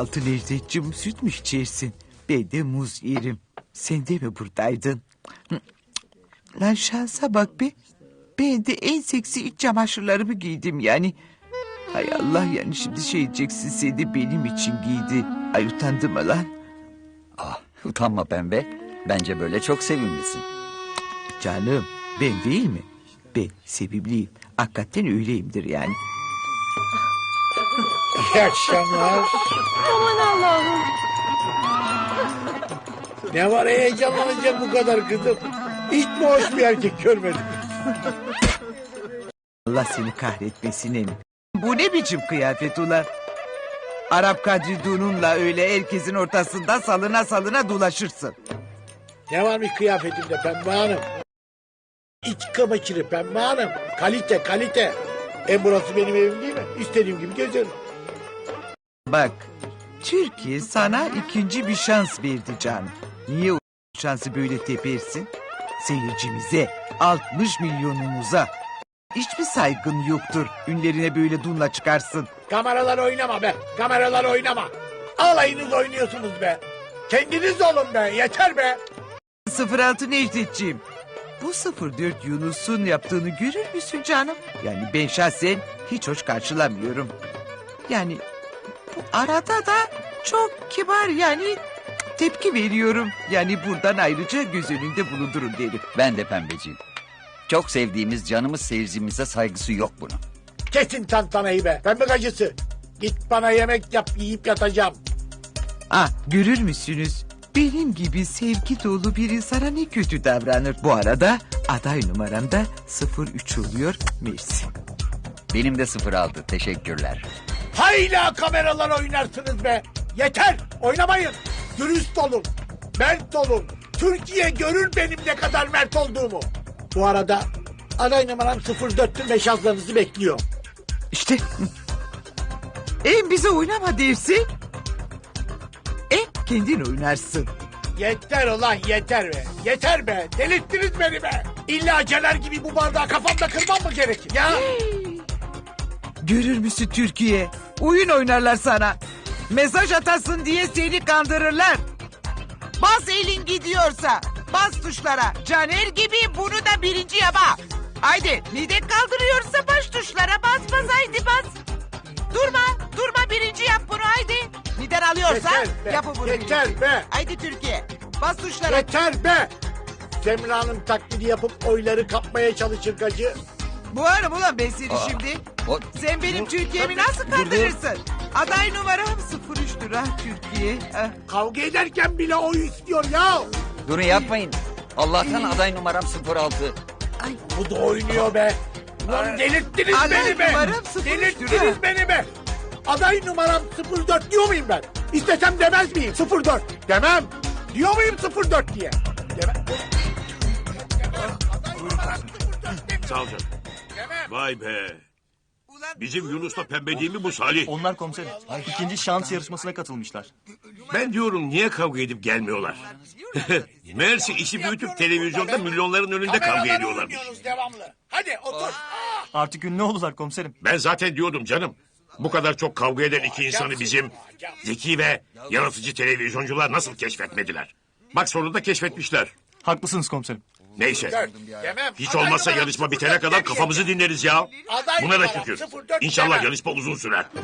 altı Necdetciğim süt mü içersin? Ben de muz yerim. Sen de mi buradaydın? Lan şansa bak be. Ben de en seksi iç çamaşırlarımı giydim yani. Hay Allah yani şimdi şey diyeceksin sen de benim için giydi. Ay utandın mı lan? Ah, utanma pembe. Bence böyle çok sevimlisin. Canım ben değil mi? Ben sevimliyim. Hakikaten öyleyimdir yani. İyi akşamlar. Aman Allah'ım. Ne var heyecanlanacak bu kadar kızım? Hiç mi hoş bir erkek görmedim? Allah seni kahretmesin Emin. Bu ne biçim kıyafet ulan? Arap Kadri Dunun'la öyle herkesin ortasında salına salına dolaşırsın. Ne varmış kıyafetimde Pembe Hanım? İç kamaçırı Pembe Hanım. Kalite kalite. E burası benim evim değil mi? İstediğim gibi gezerim. Bak, Türkiye sana ikinci bir şans verdi canım. Niye o şansı böyle tepersin? Seyircimize, 60 milyonumuza. Hiçbir saygın yoktur. Ünlerine böyle dunla çıkarsın. Kameralar oynama be. Kameralar oynama. Alayınız oynuyorsunuz be. Kendiniz olun be. Yeter be. 06 Necdetciğim. Bu 04 Yunus'un yaptığını görür müsün canım? Yani ben şahsen hiç hoş karşılamıyorum. Yani bu arada da çok kibar yani tepki veriyorum. Yani buradan ayrıca göz önünde bulundurun derim. Ben de pembeciğim. Çok sevdiğimiz canımız seyircimize saygısı yok bunun. Kesin tantanayı be. Pembe gacısı. Git bana yemek yap yiyip yatacağım. Ah görür müsünüz? Benim gibi sevgi dolu bir insana ne kötü davranır. Bu arada aday numaram da 03 oluyor. Mersi. Benim de sıfır aldı. Teşekkürler. Hayla kameralar oynarsınız be. Yeter oynamayın. Dürüst olun. Mert olun. Türkiye görür benim ne kadar mert olduğumu. Bu arada aday numaram 04'tür meşazlarınızı bekliyor. İşte. En bize oynama dersin. En kendin oynarsın. Yeter ulan yeter be. Yeter be. Delirttiniz beni be. İlla Cener gibi bu bardağı kafamda kırmam mı gerekir? Ya Görür müsün Türkiye? Oyun oynarlar sana. Mesaj atasın diye seni kandırırlar. Bas elin gidiyorsa. Bas tuşlara. Caner gibi bunu da birinci yapa. Haydi mide kaldırıyorsa baş tuşlara bas bas haydi bas. Alıyorsa yeter be. yapı bunu Yeter be. Haydi Türkiye. Bas tuşlara. Yeter be. Semra'nın taklidi yapıp oyları kapmaya çalışır gacı. Bu arım ulan ben seni Aa, şimdi. O, Sen benim Türkiye'mi nasıl kandırırsın? Aday numaram 03'tür ha Türkiye. Ah. Kavga ederken bile oy istiyor ya. durun yapmayın. Allah'tan aday numaram 06. Bu da oynuyor be. Ulan delirttiniz Aday beni be. numaram 03'tür Delirttiniz ha. beni be. Aday numaram 04 diyor muyum ben? İstesem demez miyim 04? Demem. Diyor muyum 04 diye? Demem. Sağ ol canım. Vay be. Ulan Bizim Yunus'la pembe değil mi bu Salih? Onlar komiserim. İkinci şans yarışmasına katılmışlar. Ben diyorum niye kavga edip gelmiyorlar? Meğerse işi büyütüp televizyonda milyonların önünde kavga ediyorlarmış. Hadi otur. Artık ünlü oldular komiserim. Ben zaten diyordum canım. Bu kadar çok kavga eden iki insanı bizim zeki ve yaratıcı televizyoncular nasıl keşfetmediler? Bak sonunda keşfetmişler. Haklısınız komiserim. Neyse. Hiç olmazsa yarışma 04 bitene kadar kafamızı dinleriz ya. Buna da şükür. 04 İnşallah yarışma uzun sürer.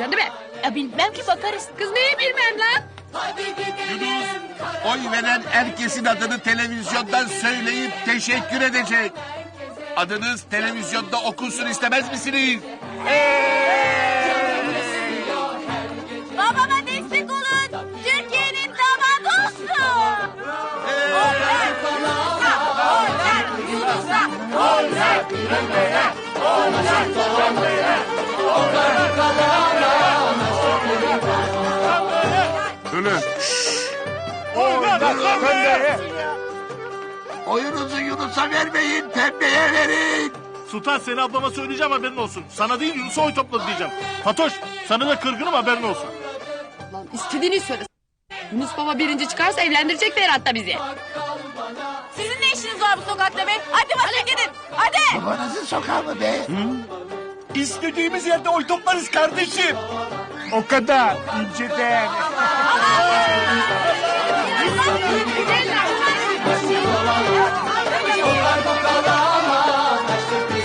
vereceksin değil mi? Ya bilmem ki bakarız. Kız neyi bilmem lan? Oy veren herkesin adını televizyondan söyleyip teşekkür edecek. adınız televizyonda okunsun istemez misiniz? Babama destek olun. Türkiye'nin damadı olsun. Oyunuzu Yunus'a vermeyin, pembeye verin. Sultan seni ablama söyleyeceğim haberin olsun. Sana değil Yunus'a oy topladı diyeceğim. Fatoş sana da kırgınım haberin olsun. Lan istediğini söyle. Yunus baba birinci çıkarsa evlendirecek Ferhat da bizi. Sizin ne işiniz var bu sokakta be? Hadi başa gidin. Hadi. Babanızın sokağı mı be? İstediğimiz yerde oy toplarız kardeşim. O kadar inceden.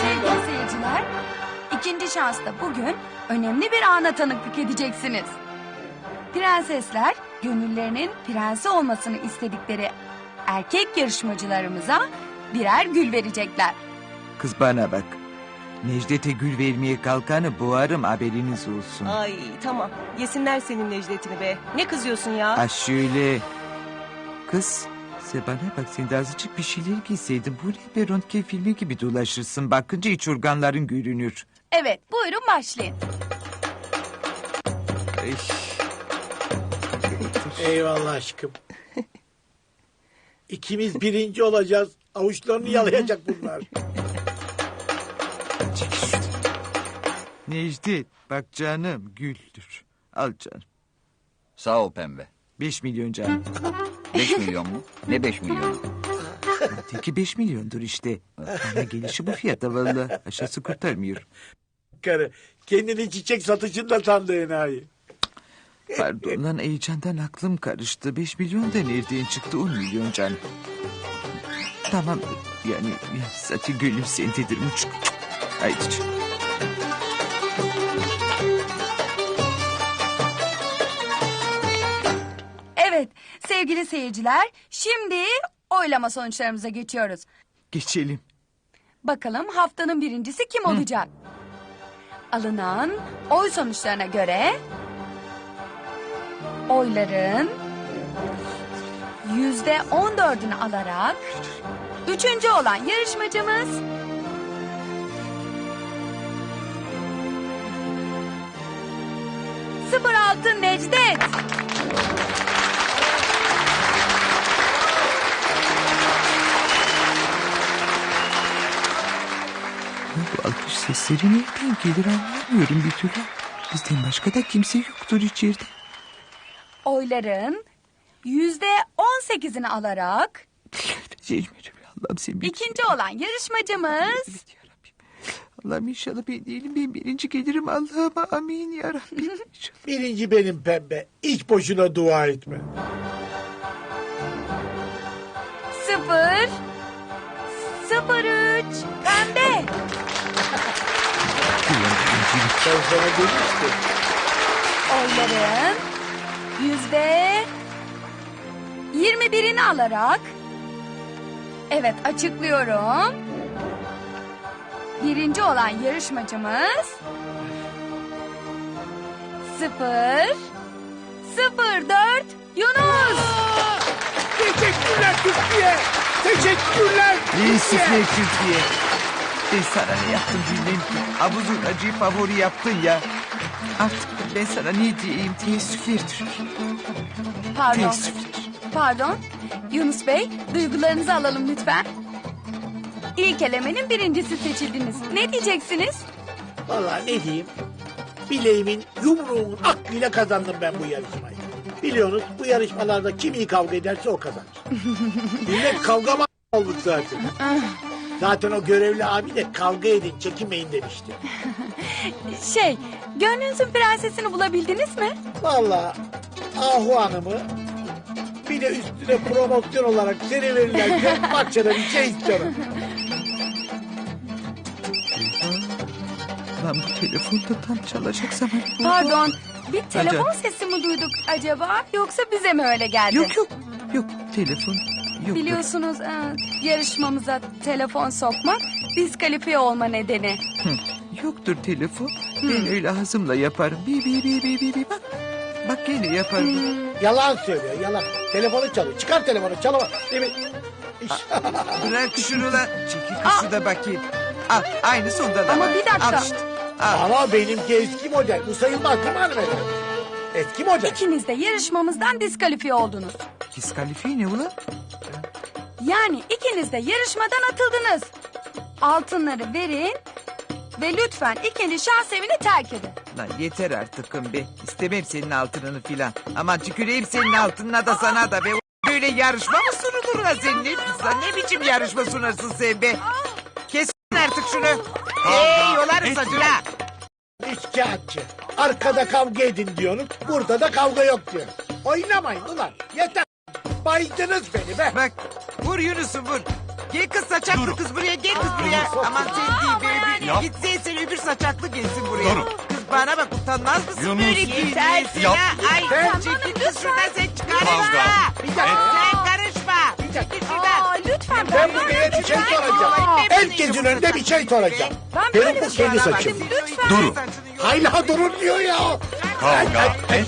Sevgili seyirciler, ikinci şansta bugün önemli bir ana tanıklık edeceksiniz. Prensesler gönüllerinin prensi olmasını istedikleri erkek yarışmacılarımıza birer gül verecekler. Kız bana bak. Necdet'e gül vermeye kalkanı boğarım haberiniz olsun. Ay tamam. Yesinler senin Necdet'ini be. Ne kızıyorsun ya? Ha şöyle. Kız sen bana bak sen de azıcık bir şeyler giyseydin. Bu ne be röntgen filmi gibi dolaşırsın. Bakınca iç organların görünür. Evet, buyurun başlayın. Ay. Eyvallah aşkım. İkimiz birinci olacağız. Avuçlarını yalayacak bunlar. Necdet bak canım güldür. Al canım. Sağ ol pembe. Beş milyon canım. Beş milyon mu? Ne beş milyonu? Teki beş milyondur işte. Ama gelişi bu fiyata valla. Aşağısı kurtarmıyor. Karı kendini çiçek satışında sandı enayi. Pardon lan heyecandan aklım karıştı. Beş milyon da nereden çıktı? On milyon can. Tamam yani ya zaten gönlüm sendedir muçuk. Haydi canım. Evet, sevgili seyirciler, şimdi oylama sonuçlarımıza geçiyoruz. Geçelim. Bakalım haftanın birincisi kim olacak? Alınan oy sonuçlarına göre oyların yüzde on dördünü alarak üçüncü olan yarışmacımız sıfır altı Necdet. Ya bu alkış sesleri nereden gelir anlamıyorum bir türlü. Bizden başka da kimse yoktur içeride. Oyların yüzde on sekizini alarak Allah'ım sen bir ikinci olan yarışmacımız Evet ya. Allah'ım inşallah ben değilim ben birinci gelirim Allah'ıma amin ya. İnşallah. Birinci benim pembe. Hiç boşuna dua etme. sıfır sıfır üç pembe. Ben sana demiştim. Oyların yüzde yirmi birini alarak evet açıklıyorum. Birinci olan yarışmacımız sıfır sıfır dört Yunus. Teşekkürler Türkiye. Teşekkürler Reisifler Türkiye. Ben sana ne yaptım bilmem ki. Abuzun acıyı favori yaptın ya. Artık ben sana ne diyeyim teessüfler Türkiye. Pardon. Teessüfler. Pardon. Yunus Bey, duygularınızı alalım lütfen. İlk elemenin birincisi seçildiniz. Ne diyeceksiniz? Vallahi ne diyeyim? Bileğimin yumruğumun aklıyla kazandım ben bu yarışmayı. Biliyorsunuz bu yarışmalarda kim iyi kavga ederse o kazanır. Millet kavga mı olmuş zaten. Zaten o görevli abi de kavga edin çekinmeyin demişti. Şey, gönlünüzün prensesini bulabildiniz mi? Vallahi Ahu Hanım'ı bir de üstüne promosyon olarak seni verirlerse bahçede bir şey istiyorum. Lan bu telefonda tam çalacak zaman. oldu. Pardon, bir telefon sesi mi duyduk acaba? Yoksa bize mi öyle geldi? Yok yok. Yok telefon. Yok. Biliyorsunuz e, yarışmamıza telefon sokmak diskalifiye olma nedeni. Yoktur telefon. Ben öyle ağzımla yaparım. Bi bi bi bi bi bi bak. Bak gene yaparım. Yalan söylüyor yalan. Telefonu çalıyor. Çıkar telefonu çalama. Değil mi? İş. Bırak şunu lan. Çekil kızı da bakayım. Al aynı sonda da Ama var. bir dakika. Al işte. Ama benimki eski model. Bu sayılmaz değil mi hanımefendi? Eski model. İkiniz de yarışmamızdan diskalifiye oldunuz. Diskalifiye ne ulan? Yani ikiniz de yarışmadan atıldınız. Altınları verin ve lütfen ikinci şans evini terk edin. Lan yeter artık be. İstemem senin altınını filan. Aman tüküreyim senin altınına da sana da be. Böyle yarışma mı sunulur lan senin? Ne, sen ne biçim yarışma sunarsın sen be? Kes artık şunu. Hey yolarım saçına. İşkağıtçı. Arkada kavga edin diyorum. Burada da kavga yok diyorum. Oynamayın ulan. Yeter. Baydınız beni be. Bak vur Yunus'u vur. Gel kız saçaklı kız buraya gel kız buraya. Aman sen değil be. Yap. Git sen sen öbür saçaklı gelsin buraya. Dur. Kız bana bak utanmaz mısın Yunus. böyle giyinmesine? Yap. Ay Ben- çekil kız şuradan sen çıkarma. Kavga. Bir dakika. Sen karışma. Çekil şuradan. Bir şey soracağım. Herkesin önünde bir şey soracağım. Ben Benim bu şey kendi saçım. Durun. Hala durun diyor ya. Kavga et.